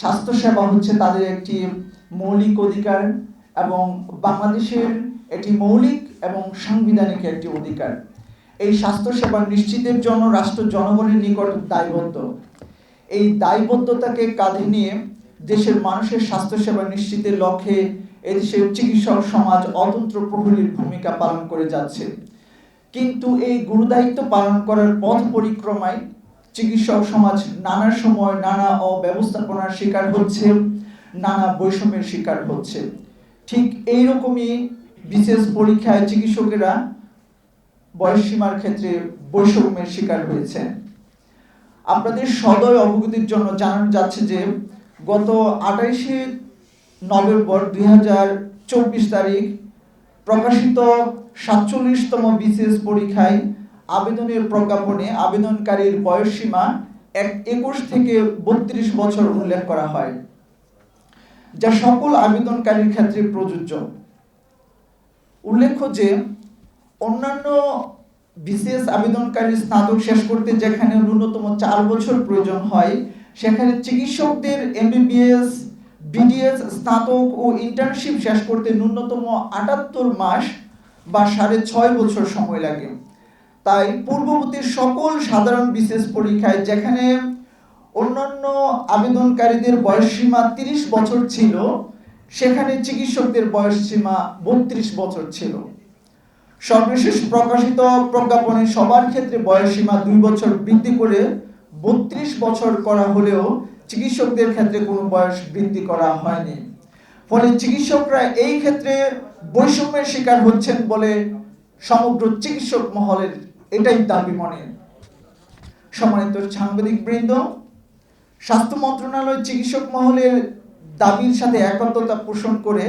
স্বাস্থ্যসেবা হচ্ছে তাদের একটি মৌলিক অধিকার এবং বাংলাদেশের একটি মৌলিক এবং সাংবিধানিক একটি অধিকার। এই স্বাস্থ্যসেবা নিশ্চিতের জন্য রাষ্ট্র জনগণের নিকট দায়বদ্ধ। এই দায়বদ্ধতাকে কাঁধে নিয়ে দেশের মানুষের স্বাস্থ্যসেবা নিশ্চিতের লক্ষ্যে এদেশের চিকিৎসক সমাজ অতন্ত্র প্রহরীর ভূমিকা পালন করে যাচ্ছে। কিন্তু এই গুরুদায়িত্ব পালন করার পথ পরিক্রমায় চিকিৎসক সমাজ নানা সময় নানা অব্যবস্থাপনার শিকার হচ্ছে, নানা বৈষম্যের শিকার হচ্ছে। ঠিক এইরকমই বিশেষ পরীক্ষায় চিকিৎসকেরা বয়সসীমার ক্ষেত্রে বৈষম্যের শিকার হয়েছে আপনাদের সদয় অবগতির জন্য জানানো যাচ্ছে যে, গত আঠাইশে নভেম্বর দুই হাজার চব্বিশ তারিখ প্রকাশিত সাতচল্লিশতম বিসিএস পরীক্ষায় আবেদনের প্রজ্ঞাপনে আবেদনকারীর বয়সসীমা এক একুশ থেকে বত্রিশ বছর উল্লেখ করা হয়, যা সকল আবেদনকারীর ক্ষেত্রে প্রযোজ্য। উল্লেখ্য যে, অন্যান্য বিসিএস আবেদনকারী স্নাতক শেষ করতে যেখানে ন্যূনতম চার বছর প্রয়োজন হয়, সেখানে চিকিৎসকদের এমবিবিএস, বিডিএস, স্নাতক ও ইন্টার্নশিপ শেষ করতে ন্যূনতম আটাত্তর মাস বা সাড়ে ছয় বছর সময় লাগে। তাই পূর্ববর্তী সকল সাধারণ বিশেষ পরীক্ষায় যেখানে অন্যান্য আবেদনকারীদের বয়সসীমা তিরিশ বছর ছিল, সেখানে চিকিৎসকদের বয়সসীমা বত্রিশ বছর ছিল। সর্বশেষ প্রকাশিত প্রজ্ঞাপনে সবার ক্ষেত্রে বয়সসীমা দুই বছর বৃদ্ধি করে বত্রিশ বছর করা হলেও চিকিৎসকদের ক্ষেত্রে কোনো বয়স বৃদ্ধি করা হয়নি। ফলে চিকিৎসকরা এই ক্ষেত্রে বৈষম্যের শিকার হচ্ছেন বলে সমগ্র চিকিৎসক মহলের এটাই দাবি মনে সম্মানিত সাংবাদিক বৃন্দ, স্বাস্থ্য মন্ত্রণালয় চিকিৎসক মহলের দাবির সাথে একত্রতা পোষণ করে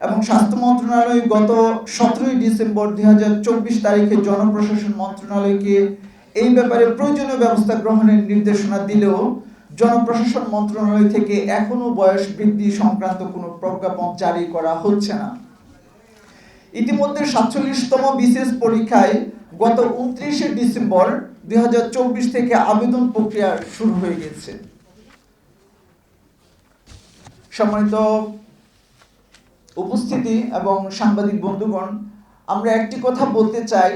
এবং স্বাস্থ্য মন্ত্রণালয় গত সতেরোই ডিসেম্বর দুই হাজার চব্বিশ তারিখে জনপ্রশাসন মন্ত্রণালয়কে এই ব্যাপারে প্রয়োজনীয় ব্যবস্থা গ্রহণের নির্দেশনা দিলেও জনপ্রশাসন মন্ত্রণালয় থেকে এখনও বয়স বৃদ্ধি সংক্রান্ত কোনো প্রজ্ঞাপন জারি করা হচ্ছে না। ইতিমধ্যে সাতচল্লিশতম বিশেষ পরীক্ষায় গত উনত্রিশে ডিসেম্বর দুই হাজার চব্বিশ থেকে আবেদন প্রক্রিয়া শুরু হয়ে গেছে। সম্মানিত উপস্থিতি এবং সাংবাদিক বন্ধুগণ, আমরা একটি কথা বলতে চাই।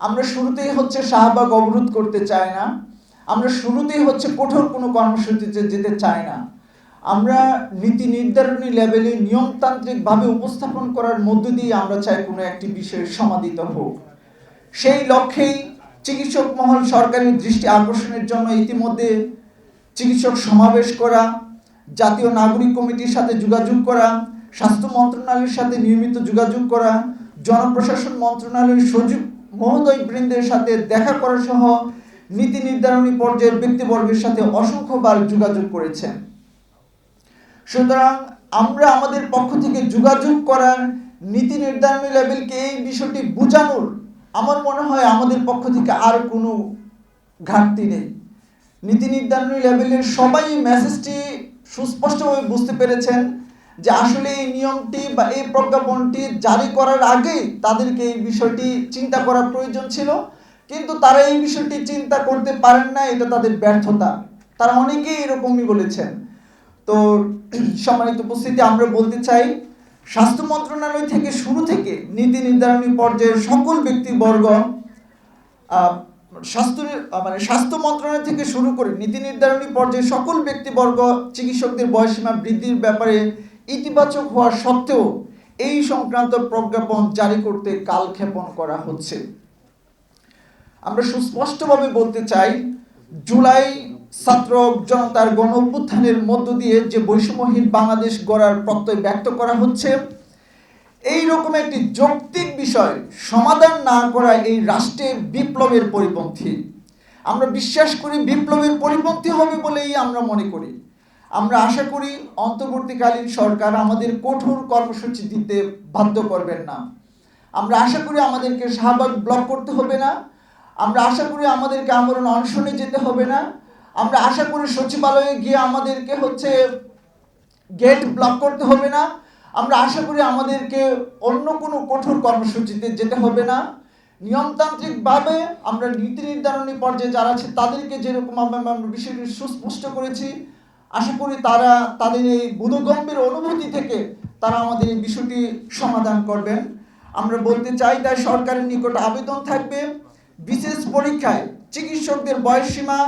আমরা শুরুতেই হচ্ছে শাহবাগ অবরোধ করতে চাই না। আমরা শুরুতেই হচ্ছে কঠোর কোনো কর্মসূচিতে যেতে চাই না। আমরা নীতি নির্ধারণী লেভেলে নিয়মতান্ত্রিকভাবে উপস্থাপন করার মধ্য দিয়ে আমরা চাই কোনো একটি বিষয়ের সমাদিত হোক। সেই লক্ষ্যেই চিকিৎসক মহল সরকারের দৃষ্টি আকর্ষণের জন্য ইতিমধ্যে চিকিৎসক সমাবেশ করা, জাতীয় নাগরিক কমিটির সাথে যোগাযোগ করা, স্বাস্থ্য মন্ত্রণালয়ের সাথে নিয়মিত যোগাযোগ করা, জনপ্রশাসন মন্ত্রণালয়ের সচিব মহোদয় বৃন্দের সাথে দেখা করা সহ নীতি নির্ধারণী পর্যায়ের ব্যক্তিবর্গের সাথে অসংখ্যবার যোগাযোগ করেছেন। সুতরাং আমরা আমাদের পক্ষ থেকে যোগাযোগ করার নীতি নির্ধারণী লেভেলকে এই বিষয়টি বোঝানোর আমার মনে হয় আমাদের পক্ষ থেকে আর কোনো ঘাটতি নেই। নীতি নির্ধারণী লেভেলের সবাই মেসেজটি সুস্পষ্টভাবে বুঝতে পেরেছেন যে আসলে এই নিয়মটি বা এই প্রজ্ঞাপনটি জারি করার আগেই তাদেরকে এই বিষয়টি চিন্তা করার প্রয়োজন ছিল। কিন্তু তারা এই বিষয়টি চিন্তা করতে পারেন না, এটা তাদের ব্যর্থতা। তারা অনেকেই এরকমই বলেছেন। তো, সম্মানিত উপস্থিতি, আমরা বলতে চাই স্বাস্থ্য মন্ত্রণালয় থেকে শুরু থেকে নীতি নির্ধারণী পর্যায়ের সকল ব্যক্তিবর্গ স্বাস্থ্য মানে স্বাস্থ্য মন্ত্রণালয় থেকে শুরু করে নীতি নির্ধারণী পর্যায়ে সকল ব্যক্তিবর্গ, চিকিৎসকদের বয়সীমা বৃদ্ধির ব্যাপারে ইতিবাচক হওয়া সত্ত্বেও এই সংক্রান্ত প্রজ্ঞাপন জারি করতে কালক্ষেপণ করা হচ্ছে। আমরা সুস্পষ্টভাবে বলতে চাই, জুলাই ছাত্র জনতার গণ অভ্যুত্থানের মধ্য দিয়ে যে বৈষম্যহীন বাংলাদেশ গড়ার প্রত্যয় ব্যক্ত করা হচ্ছে এই রকম একটি যৌক্তিক বিষয় সমাধান না করা এই রাষ্ট্রের বিপ্লবের পরিপন্থী। আমরা বিশ্বাস করি বিপ্লবের পরিপন্থী হবে বলেই আমরা মনে করি। আমরা আশা করি অন্তর্বর্তীকালীন সরকার আমাদের কঠোর কর্মসূচি দিতে বাধ্য করবেন না। আমরা আশা করি আমাদেরকে শাহবাগ ব্লক করতে হবে না। আমরা আশা করি আমাদেরকে আমরণ অনশনে যেতে হবে না। আমরা আশা করি সচিবালয়ে গিয়ে আমাদেরকে হচ্ছে গেট ব্লক করতে হবে না। আমরা আশা করি আমাদেরকে অন্য কোনো কঠোর কর্মসূচিতে যেতে হবে না। নিয়মতান্ত্রিকভাবে আমরা নীতি নির্ধারণী পর্যায়ে যারা আছে, তাদেরকে যেরকম আমরা বিষয়টি সুস্পষ্ট করেছি, আশা করি তারা তাদের এই বোধগম্ভীর অনুভূতি থেকে তারা আমাদের এই বিষয়টি সমাধান করবেন। আমরা বলতে চাই তাই সরকারের নিকট আবেদন থাকবে। বিশেষ পরীক্ষায় চিকিৎসকদের বয়সসীমা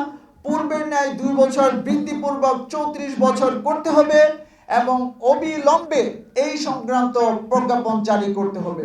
পূর্বের ন্যায় দুই বছর বৃদ্ধিপূর্বক চৌত্রিশ বছর করতে হবে এবং অবিলম্বে এই সংক্রান্ত প্রজ্ঞাপন জারি করতে হবে।